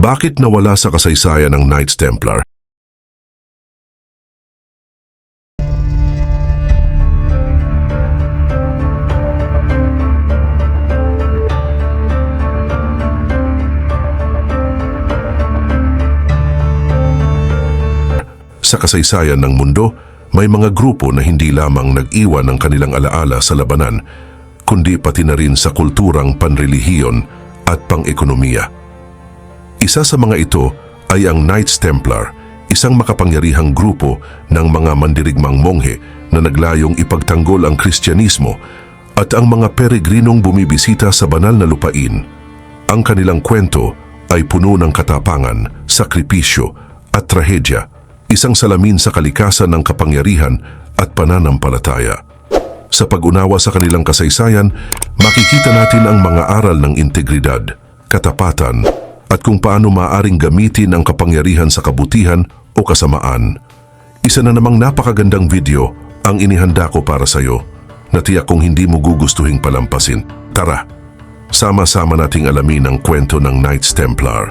Bakit nawala sa kasaysayan ng Knights Templar? Sa kasaysayan ng mundo, may mga grupo na hindi lamang nag-iwan ng kanilang alaala sa labanan, kundi pati na rin sa kulturang panrelihiyon at pang-ekonomiya. Isa sa mga ito ay ang Knights Templar, isang makapangyarihang grupo ng mga mandirigmang monghe na naglayong ipagtanggol ang Kristyanismo at ang mga peregrinong bumibisita sa banal na lupain. Ang kanilang kwento ay puno ng katapangan, sakripisyo at trahedya, isang salamin sa kalikasan ng kapangyarihan at pananampalataya. Sa pag-unawa sa kanilang kasaysayan, makikita natin ang mga aral ng integridad, katapatan, at kung paano maaring gamitin ang kapangyarihan sa kabutihan o kasamaan. Isa na namang napakagandang video ang inihanda ko para sa iyo na tiyak kong hindi mo gugustuhin palampasin. Tara, sama-sama nating alamin ang kwento ng Knights Templar.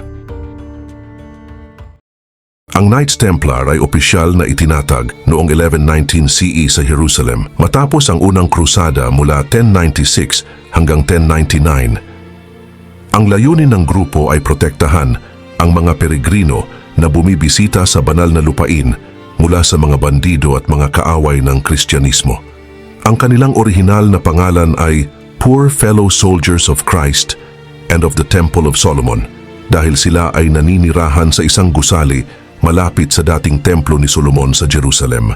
Ang Knights Templar ay opisyal na itinatag noong 1119 CE sa Jerusalem matapos ang unang krusada mula 1096 hanggang 1099 ang layunin ng grupo ay protektahan ang mga peregrino na bumibisita sa banal na lupain mula sa mga bandido at mga kaaway ng Kristyanismo. Ang kanilang orihinal na pangalan ay Poor Fellow Soldiers of Christ and of the Temple of Solomon dahil sila ay naninirahan sa isang gusali malapit sa dating templo ni Solomon sa Jerusalem.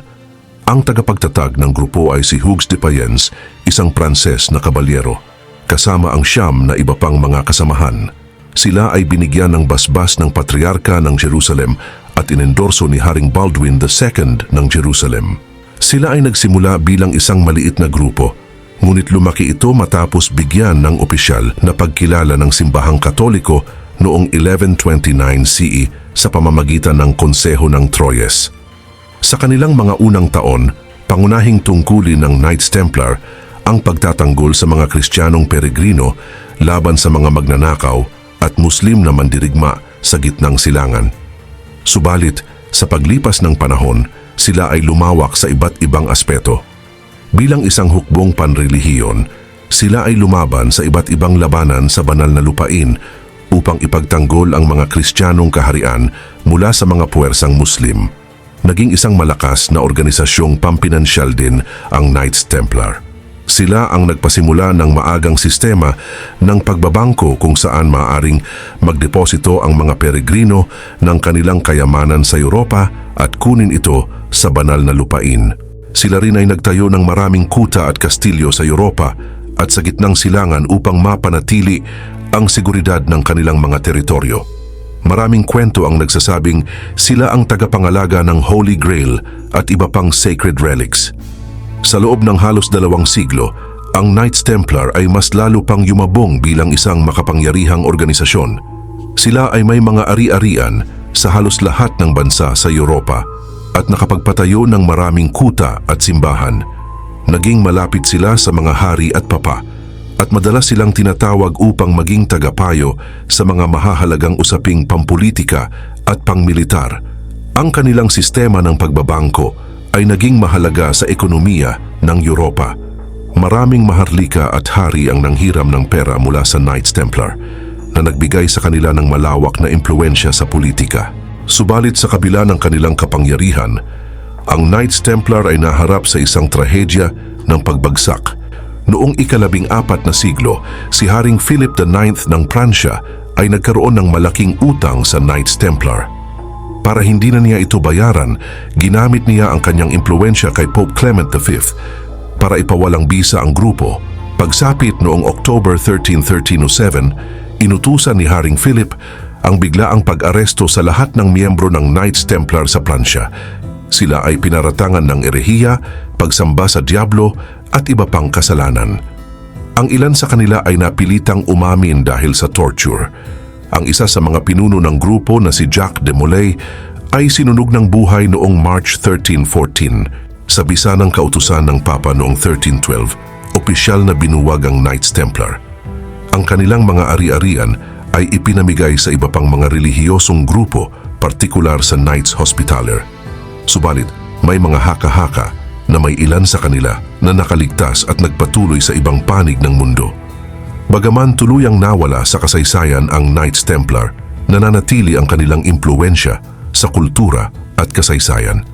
Ang tagapagtatag ng grupo ay si Hugues de Payens, isang Pranses na kabalyero kasama ang siyam na iba pang mga kasamahan. Sila ay binigyan ng basbas ng Patriarka ng Jerusalem at inendorso ni Haring Baldwin II ng Jerusalem. Sila ay nagsimula bilang isang maliit na grupo, ngunit lumaki ito matapos bigyan ng opisyal na pagkilala ng simbahang katoliko noong 1129 CE sa pamamagitan ng Konseho ng Troyes. Sa kanilang mga unang taon, pangunahing tungkulin ng Knights Templar ang pagtatanggol sa mga Kristiyanong peregrino laban sa mga magnanakaw at Muslim na mandirigma sa gitnang silangan. Subalit, sa paglipas ng panahon, sila ay lumawak sa iba't ibang aspeto. Bilang isang hukbong panrelihiyon, sila ay lumaban sa iba't ibang labanan sa banal na lupain upang ipagtanggol ang mga Kristiyanong kaharian mula sa mga puwersang Muslim. Naging isang malakas na organisasyong pampinansyal din ang Knights Templar. Sila ang nagpasimula ng maagang sistema ng pagbabangko kung saan maaring magdeposito ang mga peregrino ng kanilang kayamanan sa Europa at kunin ito sa banal na lupain. Sila rin ay nagtayo ng maraming kuta at kastilyo sa Europa at sa gitnang silangan upang mapanatili ang seguridad ng kanilang mga teritoryo. Maraming kwento ang nagsasabing sila ang tagapangalaga ng Holy Grail at iba pang sacred relics. Sa loob ng halos dalawang siglo, ang Knights Templar ay mas lalo pang yumabong bilang isang makapangyarihang organisasyon. Sila ay may mga ari-arian sa halos lahat ng bansa sa Europa at nakapagpatayo ng maraming kuta at simbahan. Naging malapit sila sa mga hari at papa at madalas silang tinatawag upang maging tagapayo sa mga mahahalagang usaping pampolitika at pangmilitar. Ang kanilang sistema ng pagbabangko ay naging mahalaga sa ekonomiya ng Europa. Maraming maharlika at hari ang nanghiram ng pera mula sa Knights Templar na nagbigay sa kanila ng malawak na impluensya sa politika. Subalit sa kabila ng kanilang kapangyarihan, ang Knights Templar ay naharap sa isang trahedya ng pagbagsak. Noong ikalabing apat na siglo, si Haring Philip IX ng Pransya ay nagkaroon ng malaking utang sa Knights Templar. Para hindi na niya ito bayaran, ginamit niya ang kanyang impluensya kay Pope Clement V para ipawalang bisa ang grupo. Pagsapit noong October 13, 1307, inutusan ni Haring Philip ang biglaang pag-aresto sa lahat ng miyembro ng Knights Templar sa Pransya. Sila ay pinaratangan ng erehiya, pagsamba sa Diablo at iba pang kasalanan. Ang ilan sa kanila ay napilitang umamin dahil sa torture. Ang isa sa mga pinuno ng grupo na si Jacques de Molay ay sinunog ng buhay noong March 1314 sa bisa ng kautusan ng Papa noong 1312, opisyal na binuwag ang Knights Templar. Ang kanilang mga ari-arian ay ipinamigay sa iba pang mga relihiyosong grupo, partikular sa Knights Hospitaller. Subalit, may mga haka-haka na may ilan sa kanila na nakaligtas at nagpatuloy sa ibang panig ng mundo. Bagaman tuluyang nawala sa kasaysayan ang Knights Templar, nananatili ang kanilang impluensya sa kultura at kasaysayan.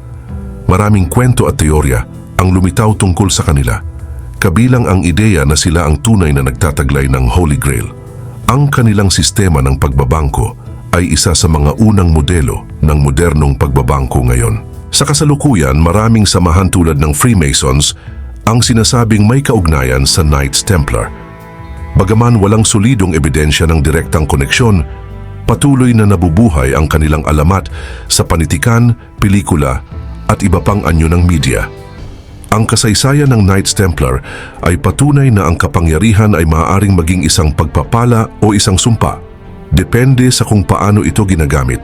Maraming kwento at teorya ang lumitaw tungkol sa kanila, kabilang ang ideya na sila ang tunay na nagtataglay ng Holy Grail. Ang kanilang sistema ng pagbabangko ay isa sa mga unang modelo ng modernong pagbabangko ngayon. Sa kasalukuyan, maraming samahan tulad ng Freemasons ang sinasabing may kaugnayan sa Knights Templar. Bagaman walang solidong ebidensya ng direktang koneksyon, patuloy na nabubuhay ang kanilang alamat sa panitikan, pelikula at iba pang anyo ng media. Ang kasaysayan ng Knights Templar ay patunay na ang kapangyarihan ay maaaring maging isang pagpapala o isang sumpa. Depende sa kung paano ito ginagamit.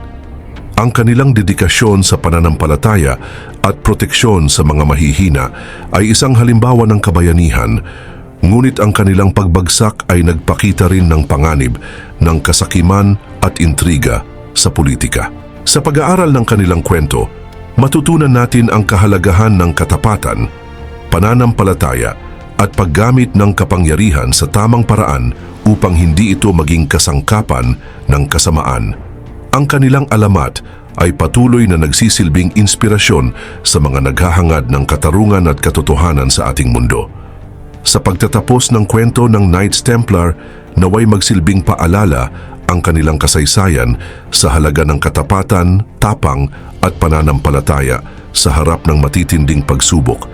Ang kanilang dedikasyon sa pananampalataya at proteksyon sa mga mahihina ay isang halimbawa ng kabayanihan, ngunit ang kanilang pagbagsak ay nagpakita rin ng panganib ng kasakiman at intriga sa politika. Sa pag-aaral ng kanilang kwento, matutunan natin ang kahalagahan ng katapatan, pananampalataya at paggamit ng kapangyarihan sa tamang paraan upang hindi ito maging kasangkapan ng kasamaan. Ang kanilang alamat ay patuloy na nagsisilbing inspirasyon sa mga naghahangad ng katarungan at katotohanan sa ating mundo. Sa pagtatapos ng kwento ng Knights Templar, naway magsilbing paalala ang kanilang kasaysayan sa halaga ng katapatan, tapang at pananampalataya sa harap ng matitinding pagsubok.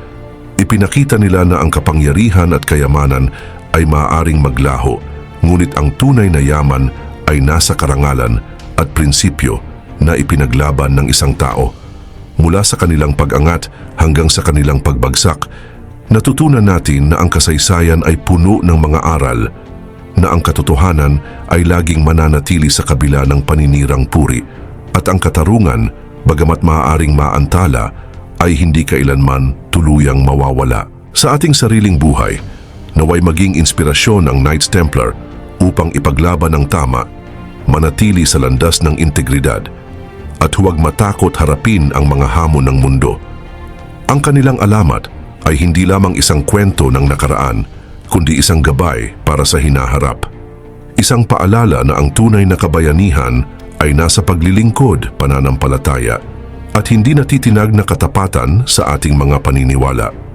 Ipinakita nila na ang kapangyarihan at kayamanan ay maaaring maglaho, ngunit ang tunay na yaman ay nasa karangalan at prinsipyo na ipinaglaban ng isang tao. Mula sa kanilang pag-angat hanggang sa kanilang pagbagsak, natutunan natin na ang kasaysayan ay puno ng mga aral na ang katotohanan ay laging mananatili sa kabila ng paninirang puri at ang katarungan, bagamat maaaring maantala, ay hindi kailanman tuluyang mawawala. Sa ating sariling buhay, naway maging inspirasyon ang Knights Templar upang ipaglaban ang tama, manatili sa landas ng integridad, at huwag matakot harapin ang mga hamon ng mundo. Ang kanilang alamat ay hindi lamang isang kwento ng nakaraan, kundi isang gabay para sa hinaharap. Isang paalala na ang tunay na kabayanihan ay nasa paglilingkod, pananampalataya, at hindi natitinag na katapatan sa ating mga paniniwala.